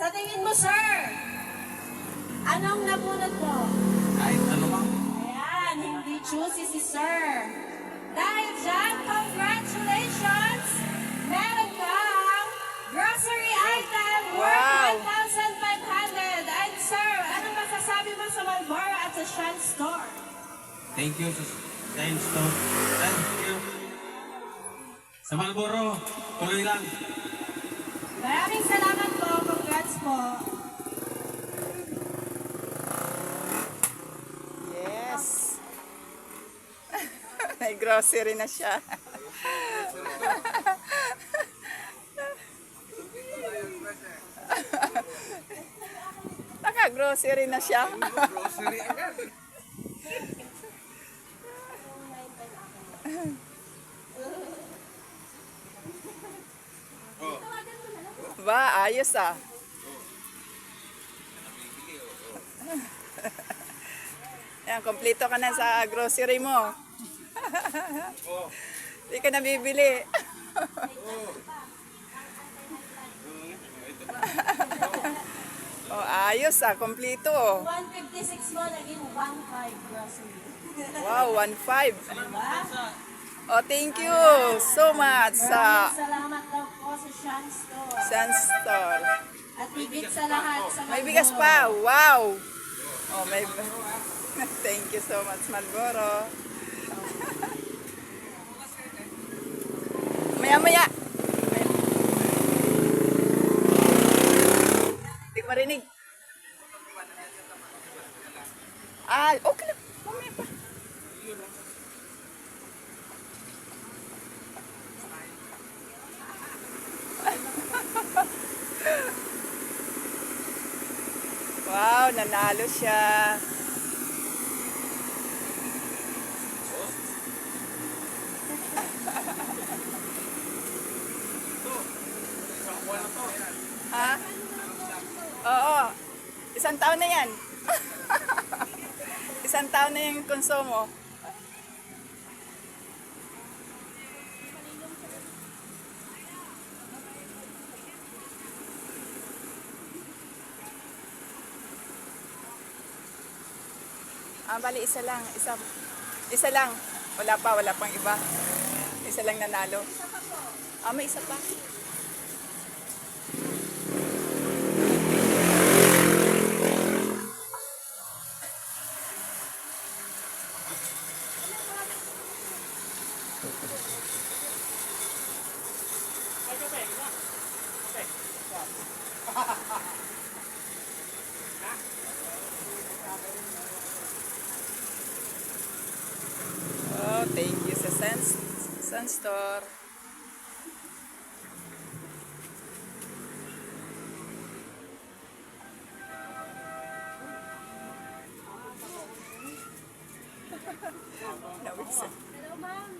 Sa tingin mo, sir, anong nabunot mo? Kahit ano ba? Ayan, hindi choosy si sir. Dahil dyan, congratulations! Meron kang grocery item Wow. worth 1,500. And sir, anong masasabi mo sa Malboro at sa Shan Store? Thank you Science Store. Thank you. Sa Malboro, tuloy lang. Maraming salamat po. Yes. May grocery na siya. Naka-grocery na siya. Grocery agad. Ba, ayos ah. Yan, kompleto ka na sa grocery mo. Hindi ka na bibili. oh, ayos ah, kompleto. 156 mo, naging 1.5 grocery. Wow, 1.5. Diba? Oh, thank you so much sa salamat daw po sa Shan Store. Sun Store. At higit sa lahat sa May bigas pa. Wow! Oh, may Thank you so much, Malboro. maya maya. Hindi ko marinig. Ah, okay lang. Wow, nanalo siya. Ha? Oo. Isang taon na yan. Isang taon na yung konsumo. Ah, bali, isa lang. Isa, isa lang. Wala pa, wala pang iba. Isa lang nanalo. Ah, may isa pa. Oh, thank you sa Sun, Sun Store. Hello, ma'am.